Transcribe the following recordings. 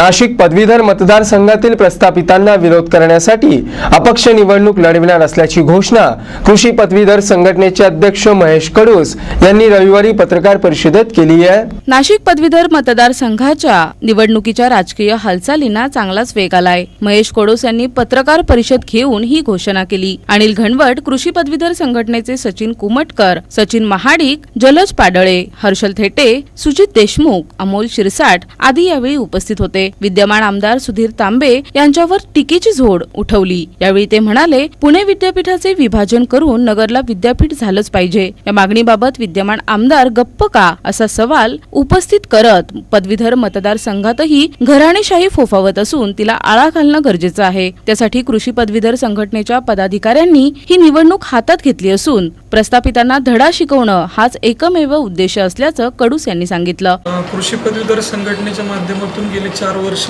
नाशिक पदवीधर मतदारसंघातील प्रस्थापितांना विरोध करण्यासाठी अपक्ष निवडणूक लढविणार असल्याची घोषणा कृषी पदवीधर संघटनेचे अध्यक्ष महेश कडूस यांनी रविवारी पत्रकार परिषदेत केली आहे. नाशिक पदवीधर मतदारसंघाच्या निवडणुकीच्या राजकीय हालचालींना चांगलाच वेग आलाय. महेश कडूस यांनी पत्रकार परिषद घेऊन ही घोषणा केली. अनिल घनवट कृषी पदवीधर संघटनेचे सचिन कुमटकर सचिन महाडिक जलज पाडळे हर्षल थेटे सुजित देशमुख अमोल शिरसाट आदी यावेळी उपस्थित होते. विद्यमान आमदार सुधीर तांबे यांच्यावर टीकेची झोड उठवली. यावेळी ते म्हणाले पुणे विद्यापीठाचे विभाजन करून नगरला विद्यापीठ झालंच पाहिजे. या मागणीबाबत विद्यमान आमदार गप्प का? असा सवाल उपस्थित करत पदवीधर मतदारसंघातही घराणेशाही फोफावत असून तिला आळा घालणं गरजेचं आहे. त्यासाठी कृषी पदवीधर संघटनेच्या पदाधिकाऱ्यांनी ही निवडणूक हातात घेतली असून प्रस्थापितांना धडा शिकवणं हाच एकमेव उद्देश असल्याचं कडूस यांनी सांगितलं. कृषी पदवीधर संघटनेच्या माध्यमातून गेले चार वर्ष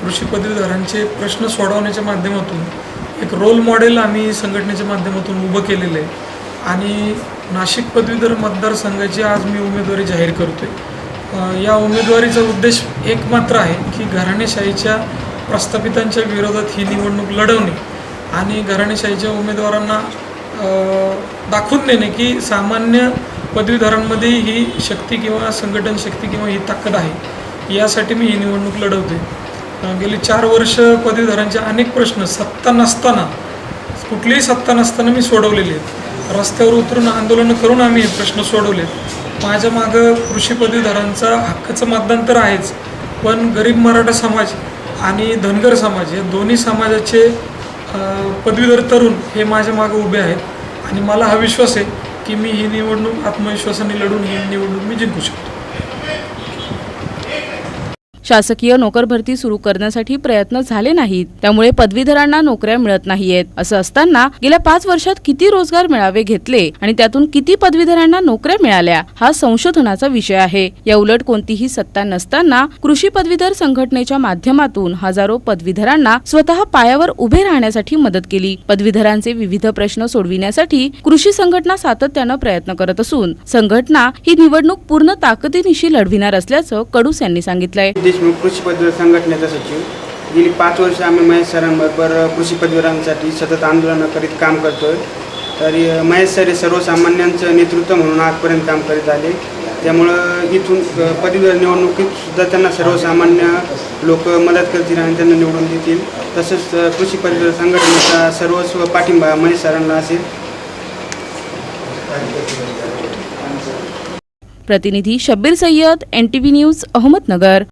कृषी पदवीधरांचे प्रश्न सोडवण्याच्या माध्यमातून एक रोल मॉडेल आम्ही संघटनेच्या माध्यमातून उभं केलेलं आहे. आणि नाशिक पदवीधर मतदारसंघाची आज मी उमेदवारी जाहीर करतोय. या उमेदवारीचा उद्देश एक मात्र आहे की घराणेशाहीच्या प्रस्थापितांच्या विरोधात ही निवडणूक लढवणे आणि घराणेशाहीच्या उमेदवारांना दाखवून देणे की सामान्य पदवीधरांमध्ये ही शक्ती किंवा संघटन शक्ती किंवा ही ताकद आहे. यासाठी मी ही निवडणूक लढवते. गेली चार वर्ष पदवीधरांचे अनेक प्रश्न सत्ता नसताना कुठलीही सत्ता नसताना मी सोडवलेले आहेत. रस्त्यावर उतरून आंदोलनं करून आम्ही हे प्रश्न सोडवले माझ्या मागं कृषी पदवीधरांचा हक्काचं मतदान तर आहेच पण गरीब मराठा समाज आणि धनगर समाज या दोन्ही समाजाचे पदवीधर तरुण हे माझ्या मागे उभे आहेत. आणि मला हा विश्वास आहे की मी ही निवडणूक आत्मविश्वासाने लढून ही निवडणूक मी जिंकू शकतो. शासकीय नोकर भरती सुरू करण्यासाठी प्रयत्न झाले नाहीत. त्यामुळे पदवीधरांना नोकऱ्या मिळत नाहीयेत. असं असताना गेल्या पाच वर्षात किती रोजगार मेळावे घेतले आणि त्यातून किती पदवीधरांना नोकऱ्या मिळाल्या हा संशोधनाचा विषय आहे. या उलट कोणतीही सत्ता नसताना कृषी पदवीधर संघटनेच्या माध्यमातून हजारो पदवीधरांना स्वतः पायावर उभे राहण्यासाठी मदत केली. पदवीधरांचे विविध प्रश्न सोडविण्यासाठी कृषी संघटना सातत्यानं प्रयत्न करत असून संघटना ही निवडणूक पूर्ण ताकदीनिशी लढविणार असल्याचं कडूस यांनी सांगितलंय. देशमुख कृषी पदवीधर संघटनेचा सचिव. गेली पाच वर्ष आम्ही महेश सरांबरोबर कृषी पदवीधरांसाठी सतत आंदोलनं करीत काम करतोय. तरी महेश सर हे सर्वसामान्यांचं नेतृत्व म्हणून आजपर्यंत काम करीत आले. त्यामुळं इथून पदवीधर निवडणुकीत सुद्धा त्यांना सर्वसामान्य लोक मदत करतील आणि त्यांना निवडून देतील. तसंच कृषी पदवीधर संघटनेचा सर्वस्व पाठिंबा महेश सरांना असेल. प्रतिनिधी Shabbir Sayyad N T V news Ahmednagar.